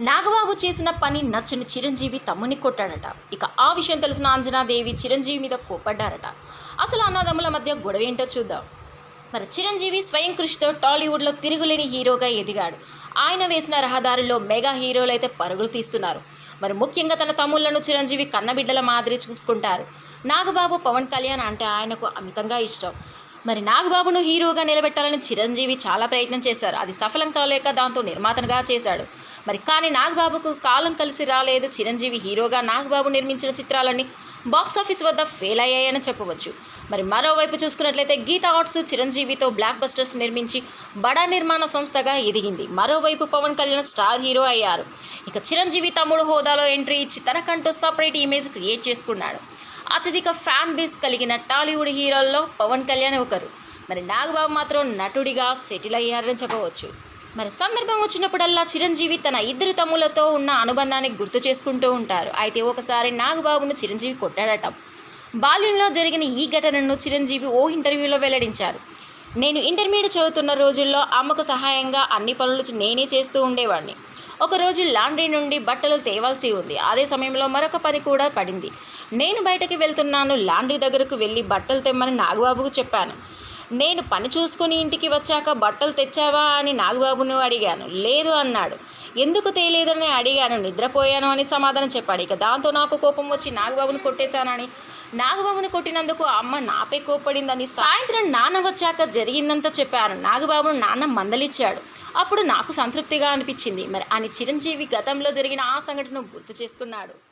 నాగబాబు చేసిన పని నచ్చని చిరంజీవి తమ్ముని కొట్టాడట. ఇక ఆ విషయం తెలిసిన అంజనాదేవి చిరంజీవి మీద కోపడ్డారట. అసలు అన్నదమ్ముల మధ్య గొడవ ఏంటో చూద్దాం. మరి చిరంజీవి స్వయం కృషితో టాలీవుడ్లో తిరుగులేని హీరోగా ఎదిగాడు. ఆయన వేసిన రహదారుల్లో మెగా హీరోలు అయితే పరుగులు తీస్తున్నారు. మరి ముఖ్యంగా తన తమ్ముళ్ళను చిరంజీవి కన్నబిడ్డల మాదిరి చూసుకుంటారు. నాగబాబు పవన్ కళ్యాణ్ అంటే ఆయనకు అమితంగా ఇష్టం. మరి నాగబాబును హీరోగా నిలబెట్టాలని చిరంజీవి చాలా ప్రయత్నం చేశారు. అది సఫలం కాలేక దాంతో నిర్మాతగా చేశాడు. మరి కానీ నాగబాబుకు కాలం కలిసి రాలేదు. చిరంజీవి హీరోగా నాగబాబు నిర్మించిన చిత్రాలన్నీ బాక్స్ ఆఫీస్ వద్ద ఫెయిల్ అయ్యాయని చెప్పవచ్చు. మరి మరోవైపు చూసుకున్నట్లయితే గీతా ఆర్ట్స్ చిరంజీవితో బ్లాక్ బస్టర్స్ నిర్మించి బడా నిర్మాణ సంస్థగా ఎదిగింది. మరోవైపు పవన్ కళ్యాణ్ స్టార్ హీరో అయ్యారు. ఇక చిరంజీవి తమ్ముడు హోదాలో ఎంట్రీ ఇచ్చి తనకంటూ సపరేట్ ఇమేజ్ క్రియేట్ చేసుకున్నాడు. అత్యధిక ఫ్యాన్ బేస్ కలిగిన టాలీవుడ్ హీరోల్లో పవన్ కళ్యాణ్ ఒకరు. మరి నాగబాబు మాత్రం నటుడిగా సెటిల్ అయ్యారని చెప్పవచ్చు. మరి సందర్భం వచ్చినప్పుడల్లా చిరంజీవి తన ఇద్దరు తమ్ములతో ఉన్న అనుబంధాన్ని గుర్తు చేసుకుంటూ ఉంటారు. అయితే ఒకసారి నాగబాబును చిరంజీవి కొట్టాడట. బాల్యంలో జరిగిన ఈ ఘటనను చిరంజీవి ఓ ఇంటర్వ్యూలో వెల్లడించారు. నేను ఇంటర్మీడియట్ చదువుతున్న రోజుల్లో అమ్మకు సహాయంగా అన్ని పనులు నేనే చేస్తూ ఉండేవాడిని. ఒకరోజు లాండ్రీ నుండి బట్టలు తేవాల్సి ఉంది. అదే సమయంలో మరొక పని కూడా పడింది. నేను బయటకి వెళ్తున్నాను. లాండ్రీ దగ్గరకు వెళ్ళి బట్టలు తెమ్మని నాగబాబుకు చెప్పాను. నేను పని చూసుకుని ఇంటికి వచ్చాక బట్టలు తెచ్చావా అని నాగబాబును అడిగాను. లేదు అన్నాడు. ఎందుకు తేలేదని అడిగాను. నిద్రపోయాను అని సమాధానం చెప్పాడు. ఇక దాంతో నాకు కోపం వచ్చి నాగబాబును కొట్టేశానని. నాగబాబుని కొట్టినందుకు అమ్మ నాపై కోపడిందని సాయంత్రం నాన్న వచ్చాక జరిగిందంతా చెప్పాను. నాగబాబును నాన్న మందలిచ్చాడు. అప్పుడు నాకు సంతృప్తిగా అనిపించింది. మరి అని చిరంజీవి గతంలో జరిగిన ఆ సంఘటన గుర్తు చేసుకున్నాడు.